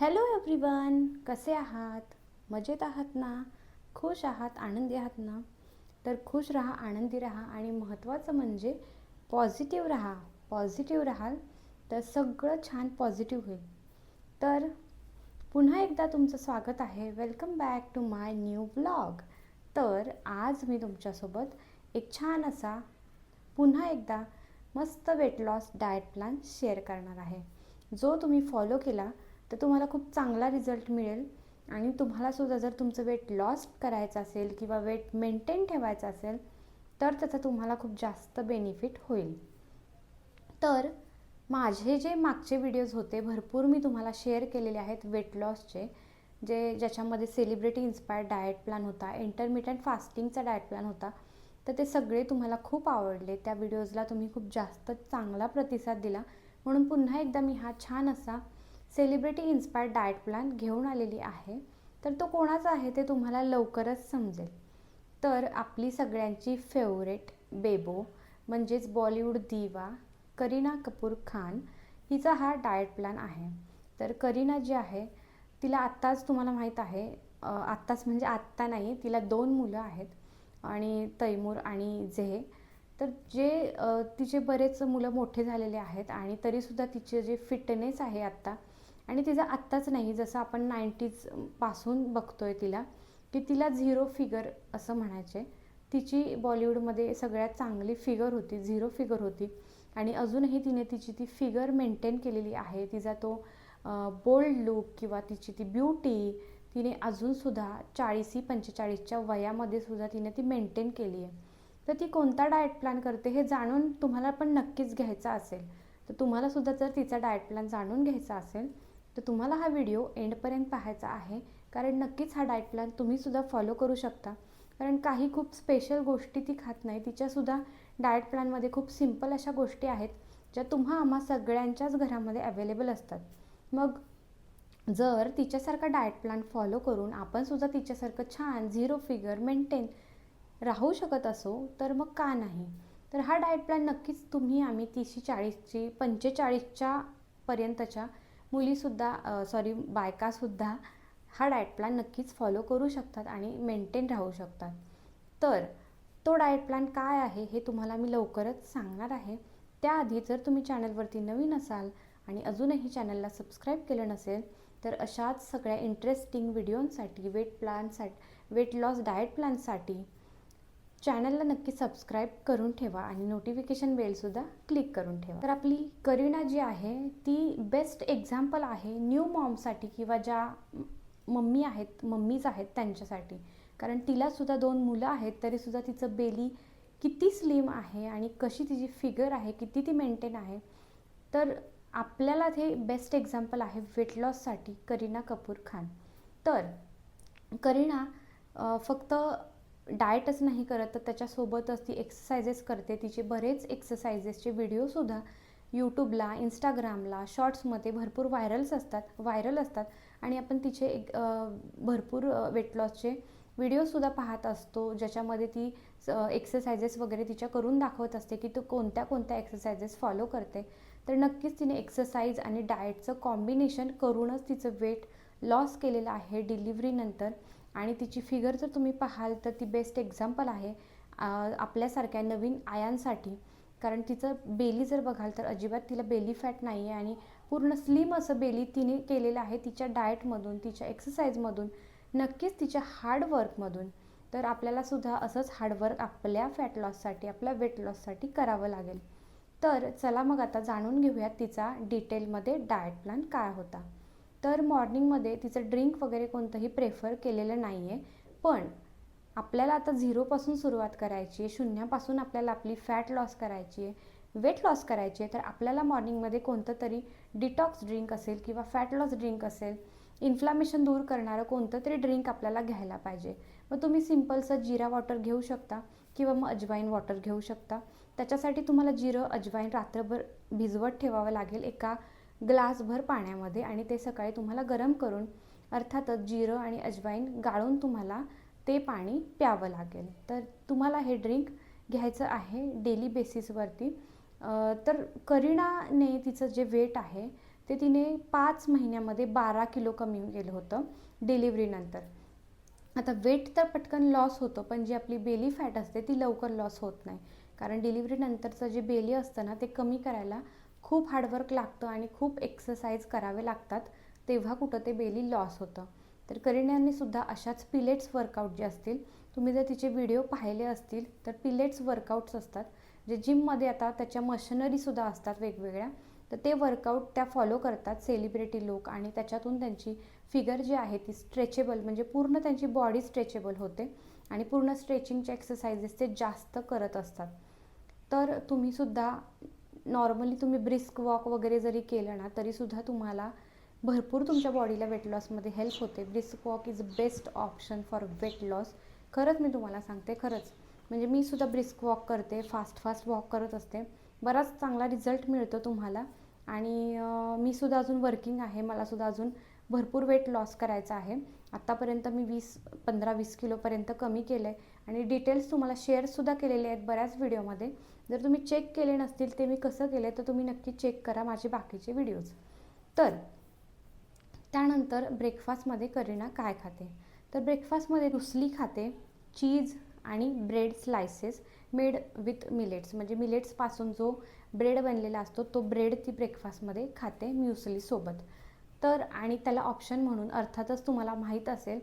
Hello everyone कसे आहात? मजेत आहात ना? खुश आहात आनंदी आहात ना? तर खुश राहा आनंदी राहा आणि महत्त्वाचं म्हणजे पॉझिटिव्ह राहा पॉझिटिव्ह राहाल तर सगळं छान पॉझिटिव्ह होईल. तर पुन्हा एकदा तुमचं स्वागत आहे. Welcome back to my new blog तर आज मी तुमच्यासोबत एक छान असा पुन्हा एकदा मस्त weight loss diet plan share करणार आहे. जो तुम्ही फॉलो केला तर तुम्हाला खूप चांगला रिझल्ट मिळेल. आणि तुम्हालासुद्धा जर तुमचं वेट लॉस करायचं असेल किंवा वेट मेंटेन ठेवायचं असेल तर त्याचा तुम्हाला खूप जास्त बेनिफिट होईल. तर माझे जे मागचे व्हिडिओज होते भरपूर मी तुम्हाला शेअर केलेले आहेत वेट लॉसचे जे ज्याच्यामध्ये सेलिब्रिटी इन्स्पायर्ड डाएट प्लॅन होता इंटरमिडियंट फास्टिंगचा डाएट प्लॅन होता तर ते सगळे तुम्हाला खूप आवडले. त्या व्हिडिओजला तुम्ही खूप जास्त चांगला प्रतिसाद दिला. म्हणून पुन्हा एकदा मी हा छान असा सेलिब्रिटी इन्स्पायर्ड डाएट प्लॅन घेऊन आलेली आहे. तर तो कोणाचा आहे ते तुम्हाला लवकरच समजेल. तर आपली सगळ्यांची फेवरेट बेबो म्हणजेच बॉलिवूड दिवा करीना कपूर खान हिचा हा डाएट प्लॅन आहे. तर करीना जी आहे तिला आत्ताच तुम्हाला माहीत आहे आत्ताच म्हणजे आत्ता नाही तिला दोन मुलं आहेत आणि तैमूर आणि झे. तर जे तिचे बरेच मुलं मोठे झालेले आहेत आणि तरीसुद्धा तिचे जे फिटनेस आहे आत्ता आणि तिचा आत्ताच नाही जसं आपण नाईन्टीजपासून बघतो आहे तिला की तिला झिरो फिगर असं म्हणायचे. तिची बॉलिवूडमध्ये सगळ्यात चांगली फिगर होती झिरो फिगर होती. आणि अजूनही तिने तिची ती फिगर मेंटेन केलेली आहे. तिचा तो बोल्ड लुक किंवा तिची ती ब्युटी तिने अजूनसुद्धा चाळीसी पंचेचाळीसच्या वयामध्ये सुद्धा तिने ती मेंटेन केली आहे. तर ती कोणता डाएट प्लॅन करते हे जाणून तुम्हाला पण नक्कीच घ्यायचा असेल. तर तुम्हालासुद्धा जर तिचा डाएट प्लॅन जाणून घ्यायचा असेल तर तुम्हाला हा व्हिडिओ एंडपर्यंत पाहायचा आहे. कारण नक्कीच हा डाएट प्लॅन तुम्हीसुद्धा फॉलो करू शकता. कारण काही खूप स्पेशल गोष्टी ती खात नाही. तिच्यासुद्धा डाएट प्लॅनमध्ये खूप सिंपल अशा गोष्टी आहेत ज्या तुम्हा आम्हा सगळ्यांच्याच घरामध्ये अवेलेबल असतात. मग जर तिच्यासारखा डाएट प्लॅन फॉलो करून आपणसुद्धा तिच्यासारखं छान झिरो फिगर मेंटेन राहू शकत असो तर मग का नाही? तर हा डाएट प्लॅन नक्कीच तुम्ही आम्ही तीसशे चाळीसची पंचेचाळीसच्या पर्यंतच्या मुलीसुद्धा सॉरी बायकासुद्धा हा डाएट प्लॅन नक्कीच फॉलो करू शकतात आणि मेंटेन राहू शकतात. तर तो डाएट प्लॅन काय आहे हे तुम्हाला मी लवकरच सांगणार आहे. त्याआधी जर तुम्ही चॅनलवरती नवीन असाल आणि अजूनही चॅनलला सबस्क्राईब केलं नसेल तर अशाच सगळ्या इंटरेस्टिंग व्हिडिओंसाठी वेट प्लॅनसाठी वेट लॉस डाएट प्लॅनसाठी चॅनलला नक्की सबस्क्राईब करून ठेवा आणि नोटिफिकेशन बेलसुद्धा क्लिक करून ठेवा. तर आपली करीना जी आहे ती बेस्ट एक्झाम्पल आहे न्यू मॉमसाठी किंवा ज्या मम्मी आहेत मम्मीज आहेत त्यांच्यासाठी. कारण तिलासुद्धा दोन मुलं आहेत तरीसुद्धा तिचं बेली किती स्लिम आहे आणि कशी तिची फिगर आहे किती ती मेंटेन आहे. तर आपल्याला ते बेस्ट एक्झाम्पल आहे वेट लॉससाठी करीना कपूर खान. तर करीना फक्त डाएटच नाही करत तर त्याच्यासोबतच ती एक्सरसाइजेस करते. तिचे बरेच एक्सरसाइजेसचे व्हिडिओसुद्धा यूट्यूबला इंस्टाग्रामला शॉर्ट्समध्ये भरपूर व्हायरल्स असतात व्हायरल असतात. आणि आपण तिचे एक भरपूर वेट लॉसचे व्हिडिओसुद्धा पाहत असतो ज्याच्यामध्ये ती एक्सरसाइजेस वगैरे तिच्या करून दाखवत असते की तू कोणत्या कोणत्या एक्सरसाइजेस फॉलो करते. तर नक्कीच तिने एक्सरसाइज आणि डाएटचं कॉम्बिनेशन करूनच तिचं वेट लॉस केलेलं आहे डिलिव्हरीनंतर आणि तिची फिगर जर तुम्ही पाहाल तर ती बेस्ट एक्झाम्पल आहे आपल्यासारख्या नवीन आयांसाठी. कारण तिचं बेली जर बघाल तर अजिबात तिला बेली फॅट नाही आहे आणि पूर्ण स्लिम असं बेली तिने केलेलं आहे तिच्या डाएटमधून तिच्या एक्सरसाइजमधून नक्कीच तिच्या हार्डवर्कमधून तर आपल्यालासुद्धा असंच हार्डवर्क आपल्या फॅट लॉससाठी आपल्या वेट लॉससाठी करावं लागेल. तर चला मग आता जाणून घेऊयात तिचा डिटेलमध्ये डाएट प्लॅन काय होता. तर मॉर्निंगमध्ये तिचं ड्रिंक वगैरे कोणतंही प्रेफर केलेलं नाही आहे पण आपल्याला आता झिरोपासून सुरुवात करायची आहे. शून्यापासून आपल्याला आपली फॅट लॉस करायची आहे. वेट लॉस करायची आहे. तर आपल्याला मॉर्निंगमध्ये कोणतं तरी डिटॉक्स ड्रिंक असेल किंवा फॅट लॉस ड्रिंक असेल इन्फ्लामेशन दूर करणारं कोणतं तरी ड्रिंक आपल्याला घ्यायला पाहिजे. मग तुम्ही सिम्पलचं जिरा वॉटर घेऊ शकता किंवा मग अजवाईन वॉटर घेऊ शकता. त्याच्यासाठी तुम्हाला जिरं अजवाईन रात्रभर भिजवत ठेवावं लागेल. एका ग्लासभर पाण्यामध्ये आणि ते सकाळी तुम्हाला गरम करून अर्थातच जिरं आणि अजवाईन गाळून तुम्हाला ते पाणी प्यावं लागेल. तर तुम्हाला हे ड्रिंक घ्यायचं आहे डेली बेसिसवरती. तर करीनाने तिचं जे वेट आहे ते तिने पाच महिन्यामध्ये बारा किलो कमी केलं होतं डिलिव्हरीनंतर. आता वेट तर पटकन लॉस होतं पण जी आपली बेली फॅट असते ती लवकर लॉस होत नाही. कारण डिलिव्हरीनंतरचं जे बेली असतं ना ते कमी करायला खूप हार्डवर्क लागतं आणि खूप एक्सरसाइज करावे लागतात तेव्हा कुठं ते बेली लॉस होतं. तर करिण्याने सुद्धा अशाच पिलेट्स वर्कआउट जे असतील तुम्ही जर तिचे व्हिडिओ पाहिले असतील तर पिलेट्स वर्कआउट्स असतात. जे जिममध्ये आता त्याच्या मशनरीसुद्धा असतात वेगवेगळ्या तर ते वर्कआउट त्या फॉलो करतात सेलिब्रिटी लोक आणि त्याच्यातून त्यांची फिगर जी आहे ती स्ट्रेचेबल म्हणजे पूर्ण त्यांची बॉडी स्ट्रेचेबल होते आणि पूर्ण स्ट्रेचिंगचे एक्सरसाइजेस ते जास्त करत असतात. तर तुम्हीसुद्धा नॉर्मली तुम्ही ब्रिस्क वॉक वगैरे जरी केलं ना तरीसुद्धा तुम्हाला भरपूर तुमच्या बॉडीला वेट लॉसमध्ये हेल्प होते. Brisk walk is best option for weight loss खरंच मी तुम्हाला सांगते खरंच. म्हणजे मी सुद्धा ब्रिस्क वॉक करते फास्ट फास्ट वॉक करत असते. बराच चांगला रिझल्ट मिळतो तुम्हाला. आणि मी सुद्धा अजून वर्किंग आहे. मला सुद्धा अजून भरपूर वेट लॉस करायचा आहे. आत्तापर्यंत मी वीस पंधरा वीस किलोपर्यंत कमी केलं आहे आणि डिटेल्स तुम्हाला शेअरसुद्धा केलेले आहेत बऱ्याच व्हिडिओमध्ये जर तुम्ही चेक केले नसतील ते मी कसं केले तर तुम्ही नक्की चेक करा माझे बाकीचे व्हिडिओज तर त्यानंतर ब्रेकफास्टमध्ये करीना काय खाते? तर ब्रेकफास्टमध्ये रुसली खाते चीज आणि bread slices made with millets म्हणजे मिलेट्सपासून जो ब्रेड बनलेला असतो तो ब्रेड ती ब्रेकफास्टमध्ये खाते म्युसलीसोबत तर आणि त्याला ऑप्शन म्हणून अर्थातच तुम्हाला माहीत असेल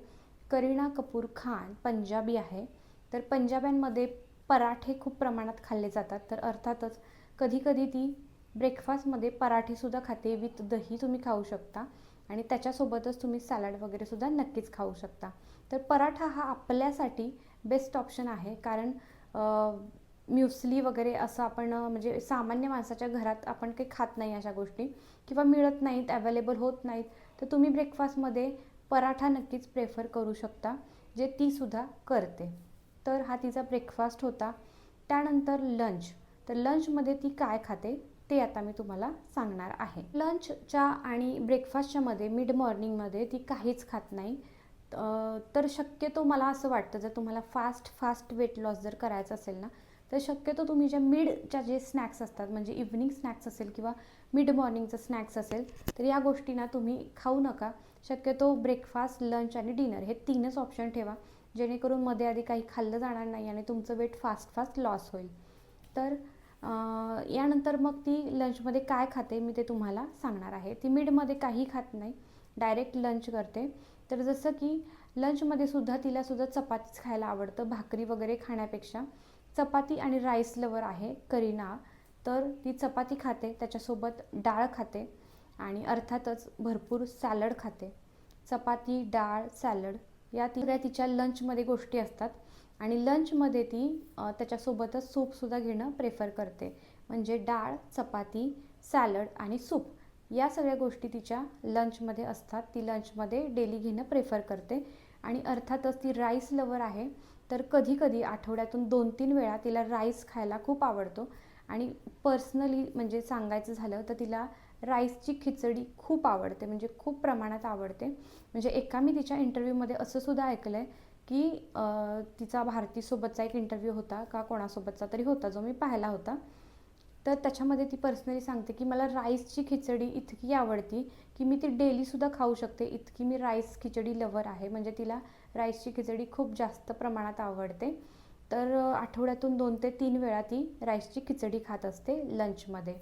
करीना कपूर खान पंजाबी आहे. तर पंजाब्यांमध्ये पराठे खूप प्रमाणात खाल्ले जातात. तर अर्थातच कधीकधी ती ब्रेकफास्टमध्ये पराठेसुद्धा खाते विथ दही तुम्ही खाऊ शकता आणि त्याच्यासोबतच तुम्ही सॅलड वगैरेसुद्धा नक्कीच खाऊ शकता. तर पराठा हा आपल्यासाठी बेस्ट ऑप्शन आहे. कारण म्युसली वगैरे असं आपण म्हणजे सामान्य माणसाच्या घरात आपण काही खात नाही अशा गोष्टी किंवा मिळत नाहीत अवेलेबल होत नाहीत तर तुम्ही ब्रेकफास्टमध्ये पराठा नक्कीच प्रेफर करू शकता जे तीसुद्धा करते. तर हा तिचा ब्रेकफास्ट होता. त्यानंतर लंच तर लंचमध्ये ती काय खाते ते आता मी तुम्हाला सांगणार आहे. लंचच्या आणि ब्रेकफास्टच्या मध्ये मिड मॉर्निंगमध्ये ती काहीच खात नाही. तर शक्यतो मला असं वाटतं जर तुम्हाला फास्ट फास्ट वेट लॉस जर करायचं असेल ना तर शक्यतो तुम्ही ज्या मिडच्या जे स्नॅक्स असतात म्हणजे इव्हनिंग स्नॅक्स असेल किंवा मिड मॉर्निंगचं स्नॅक्स असेल तर या गोष्टींना तुम्ही खाऊ नका. शक्यतो ब्रेकफास्ट लंच आणि डिनर हे तीनच ऑप्शन ठेवा. जेणेकरून मध्ये आधी काही खाल्लं जाणार नाही आणि तुमचं वेट फास्ट फास्ट लॉस होईल. तर यानंतर मग ती लंचमध्ये काय खाते मी ते तुम्हाला सांगणार आहे. ती मिडमध्ये काही खात नाही. डायरेक्ट लंच करते. तर जसं की लंचमध्ये सुद्धा तिला सुद्धा चपातीच खायला आवडतं भाकरी वगैरे खाण्यापेक्षा. चपाती आणि राईस लवर आहे करीना. तर ती चपाती खाते त्याच्यासोबत डाळ खाते आणि अर्थातच भरपूर सॅलड खाते. चपाती डाळ सॅलड या सगळ्या तिच्या लंचमध्ये गोष्टी असतात. आणि लंचमध्ये ती त्याच्यासोबतच सूपसुद्धा घेणं प्रेफर करते. म्हणजे डाळ चपाती सॅलड आणि सूप या सगळ्या गोष्टी तिच्या लंचमध्ये असतात. ती लंचमध्ये डेली घेणं प्रेफर करते. आणि अर्थातच ती राईस लवर आहे. तर कधीकधी आठवड्यातून दोन तीन वेळा तिला राईस खायला खूप आवडतो. आणि पर्सनली म्हणजे सांगायचं झालं तर तिला राईसची खिचडी खूप आवडते म्हणजे खूप प्रमाणात आवडते. म्हणजे एका मी तिच्या इंटरव्ह्यूमध्ये असं सुद्धा ऐकलं आहे की तिचा भारतीसोबतचा एक इंटरव्ह्यू होता का कोणासोबतचा तरी होता जो मी पाहिला होता. तर त्याच्यामध्ये ती पर्सनली सांगते की मला राईसची खिचडी इतकी आवडती की मी ती डेलीसुद्धा खाऊ शकते. इतकी मी राईस खिचडी लवर आहे. म्हणजे तिला राईसची खिचडी खूप जास्त प्रमाणात आवडते. तर आठवड्यातून दोन ते तीन वेळा ती राईसची खिचडी खात असते लंचमध्ये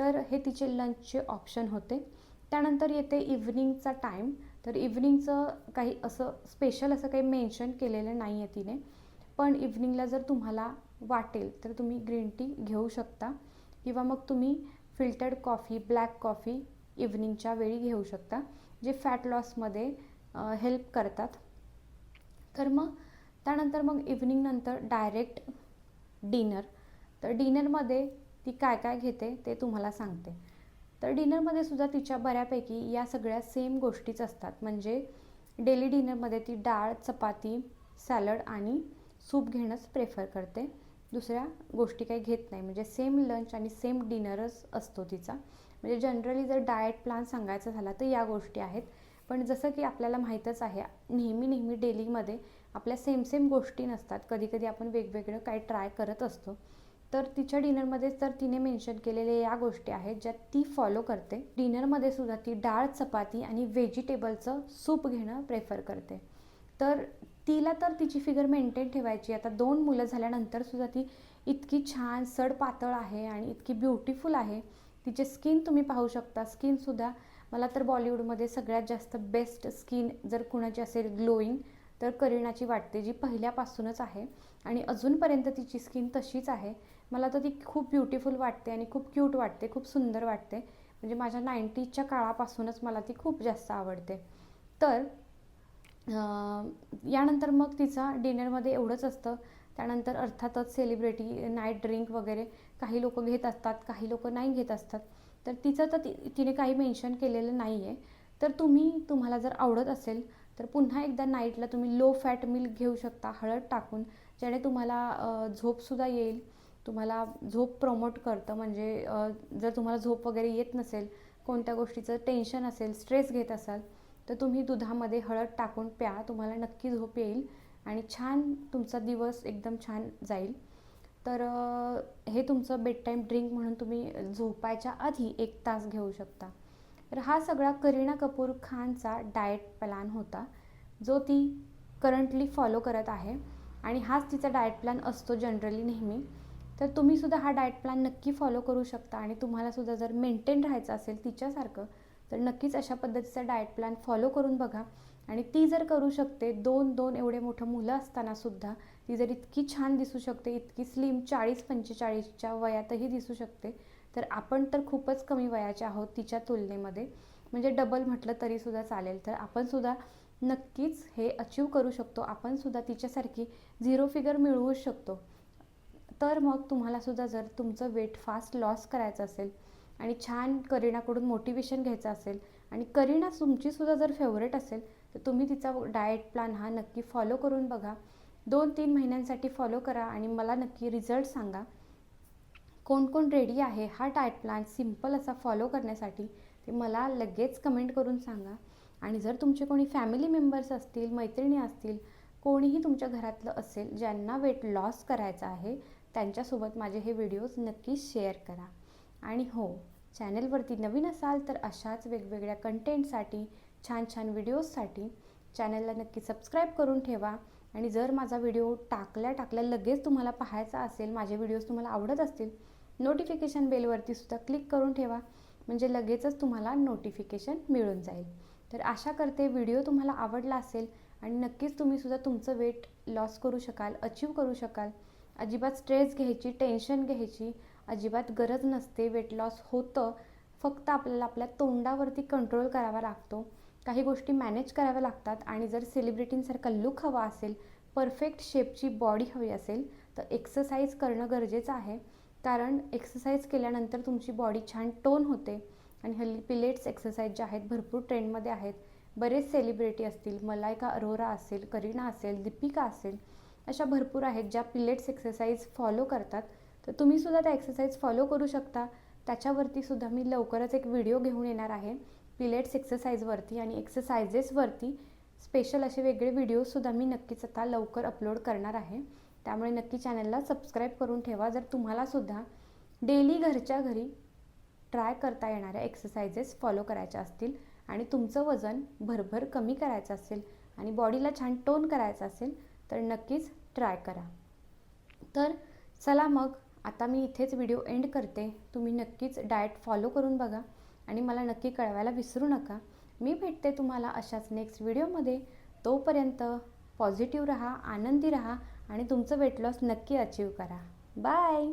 तर हे तिचे लंचचे ऑप्शन होते. त्यानंतर येते इव्हनिंगचा टाईम तर इव्हनिंगचं काही असं स्पेशल असं काही मेन्शन केलेलं नाही आहे तिने. पण इव्हनिंगला जर तुम्हाला वाटेल तर तुम्ही ग्रीन टी घेऊ शकता. किंवा मग तुम्ही फिल्टर्ड कॉफी ब्लॅक कॉफी इव्हनिंगच्या वेळी घेऊ शकता जे फॅट लॉसमध्ये हेल्प करतात. तर मग त्यानंतर मग इव्हनिंगनंतर डायरेक्ट डिनर तर डिनरमध्ये ती काय काय घेते ते तुम्हाला सांगते. तर डिनरमध्ये सुद्धा तिच्या बऱ्यापैकी या सगळ्या सेम गोष्टीच असतात. म्हणजे डेली डिनरमध्ये ती डाळ चपाती सॅलड आणि सूप घेणंच प्रेफर करते. दुसऱ्या गोष्टी काही घेत नाही. म्हणजे सेम लंच आणि सेम डिनरच असतो तिचा. म्हणजे जनरली जर डाएट प्लॅन सांगायचा झाला तर या गोष्टी आहेत. पण जसं की आपल्याला माहीतच आहे नेहमी नेहमी डेलीमध्ये आपल्या सेम सेम गोष्टी नसतात. कधीकधी आपण वेगवेगळं काही ट्राय करत असतो. तर तिच्या डिनरमध्येच तर तिने मेन्शन केलेले या गोष्टी आहेत ज्या ती फॉलो करते. डिनरमध्ये सुद्धा ती डाळ चपाती आणि व्हेजिटेबलचं सूप घेणं प्रेफर करते. तर तिला तर तिची फिगर मेंटेन ठेवायची. आता दोन मुलं झाल्यानंतर सुद्धा ती इतकी छान सड पातळ आहे आणि इतकी ब्युटिफुल आहे. तिचे स्किन तुम्ही पाहू शकता. स्किनसुद्धा मला तर बॉलिवूडमध्ये सगळ्यात जास्त बेस्ट स्किन जर कुणाची असेल ग्लोईंग तर करिणाची वाटते जी पहिल्यापासूनच आहे. आणि अजूनपर्यंत तिची स्किन तशीच आहे. मला तर ती खूप ब्युटिफुल वाटते आणि खूप क्यूट वाटते खूप सुंदर वाटते. म्हणजे माझ्या नाईन्टीजच्या काळापासूनच मला ती खूप जास्त आवडते. तर यानंतर मग तिचा डिनरमध्ये एवढंच असतं. त्यानंतर अर्थातच सेलिब्रिटी नाईट ड्रिंक वगैरे काही लोक घेत असतात काही लोक नाही घेत असतात. तर तिचं तर ती तिने काही मेन्शन केलेलं नाही आहे तर तुम्ही तुम्हाला जर आवडत असेल तर पुन्हा एकदा नाईटला तुम्ही लो फॅट मिल्क घेऊ शकता हळद टाकून ज्याने तुम्हाला झोपसुद्धा येईल. तुम्हाला झोप प्रमोट करतं. म्हणजे जर तुम्हाला झोप वगैरे येत नसेल कोणत्या गोष्टीचं टेन्शन असेल स्ट्रेस घेत असाल तर तुम्ही दुधामध्ये हळद टाकून प्या. तुम्हाला नक्की झोप येईल आणि छान तुमचा दिवस एकदम छान जाईल. तर हे तुमचं बेड टाईम ड्रिंक म्हणून तुम्ही झोपायच्या आधी एक तास घेऊ शकता. तर हा सगळा करीना कपूर खानचा डाएट प्लॅन होता जो ती करंटली फॉलो करत आहे. आणि हाच तिचा डाएट प्लॅन असतो जनरली नेहमी. तर तुम्हीसुद्धा हा डाएट प्लॅन नक्की फॉलो करू शकता आणि तुम्हालासुद्धा जर मेंटेन राहायचं असेल तिच्यासारखं तर नक्कीच अशा पद्धतीचा डाएट प्लॅन फॉलो करून बघा. आणि ती जर करू शकते दोन दोन एवढे मोठं मुलं असतानासुद्धा ती जर इतकी छान दिसू शकते इतकी स्लिम चाळीस पंचेचाळीसच्या वयातही दिसू शकते तर आपण तर खूपच कमी वयाचे आहोत तिच्या तुलनेमध्ये. म्हणजे डबल म्हटलं तरीसुद्धा चालेल. तर आपणसुद्धा नक्कीच हे अचीव करू शकतो. आपणसुद्धा तिच्यासारखी झिरो फिगर मिळवूच शकतो. तर मग तुम्हालासुद्धा जर तुमचं वेट फास्ट लॉस करायचं असेल आणि छान करिनाकडून मोटिवेशन घ्यायचं असेल आणि करिना तुमचीसुद्धा जर फेवरेट असेल तर तुम्ही तिचा डाएट प्लॅन हा नक्की फॉलो करून बघा. दोन तीन महिन्यांसाठी फॉलो करा आणि मला नक्की रिझल्ट सांगा. कोण कोण रेडी आहे हा डाएट प्लॅन सिंपल असा फॉलो करण्यासाठी ते मला लगेच कमेंट करून सांगा. आणि जर तुमचे कोणी फॅमिली मेंबर्स असतील मैत्रिणी असतील कोणीही तुमच्या घरातलं असेल ज्यांना वेट लॉस करायचा आहे त्यांच्यासोबत माझे हे व्हिडिओज नक्की शेअर करा. आणि हो चॅनलवरती नवीन असाल तर अशाच वेगवेगळ्या कंटेंटसाठी छान छान व्हिडिओजसाठी चॅनलला नक्की सबस्क्राईब करून ठेवा. आणि जर माझा व्हिडिओ टाकल्या टाकल्या लगेच तुम्हाला पाहायचा असेल माझे व्हिडिओज तुम्हाला आवडत असतील नोटिफिकेशन बेलवरती सुद्धा क्लिक करून ठेवा. म्हणजे लगेचच तुम्हाला नोटिफिकेशन मिळून जाईल. तर आशा करते व्हिडिओ तुम्हाला आवडला असेल आणि नक्कीच तुम्हीसुद्धा तुमचं वेट लॉस करू शकाल अचीव करू शकाल. अजिबात स्ट्रेस घ्यायची टेन्शन घ्यायची अजिबात गरज नसते. वेट लॉस होतं. फक्त आपल्याला आपल्या तोंडावरती कंट्रोल करावा लागतो. काही गोष्टी मॅनेज कराव्या लागतात आणि जर सेलिब्रिटींसारखा लुक हवा असेल परफेक्ट शेपची बॉडी हवी असेल तर एक्सरसाइज करणं गरजेचं आहे. कारण एक्सरसाइज केल्यानंतर तुमची बॉडी छान टोन होते आणि हल्ली पिलेट्स एक्सरसाइज ज्या आहेत भरपूर ट्रेंडमध्ये आहेत. बरेच सेलिब्रिटी असतील मलायका अरोरा असेल करीना असेल दीपिका असेल अशा भरपूर आहेत ज्या पिलेट्स एक्सरसाइज फॉलो करतात. तर तुम्हीसुद्धा त्या एक्सरसाइज फॉलो करू शकता. त्याच्यावरती सुद्धा मी लवकरच एक व्हिडिओ घेऊन येणार आहे. पिलेट्स एक्सरसाइजवरती आणि एक्सरसाइजेसवरती स्पेशल असे वेगळे व्हिडिओसुद्धा मी नक्कीच आता लवकर अपलोड करणार आहे. त्यामुळे नक्की चॅनलला सबस्क्राईब करून ठेवा. जर तुम्हालासुद्धा डेली घरच्या घरी ट्राय करता येणाऱ्या एक्सरसाइजेस फॉलो करायच्या असतील आणि तुमचं वजन भरभर कमी करायचं असेल आणि बॉडीला छान टोन करायचं असेल तर नक्कीच ट्राय करा. तर चला मग आता मी इथेच व्हिडिओ एंड करते. तुम्ही नक्कीच डाएट फॉलो करून बघा आणि मला नक्की कळवायला विसरू नका. मी भेटते तुम्हाला अशाच नेक्स्ट व्हिडिओमध्ये तोपर्यंत पॉझिटिव्ह राहा आनंदी राहा आणि तुमचं वेट लॉस नक्की अचीव करा. बाय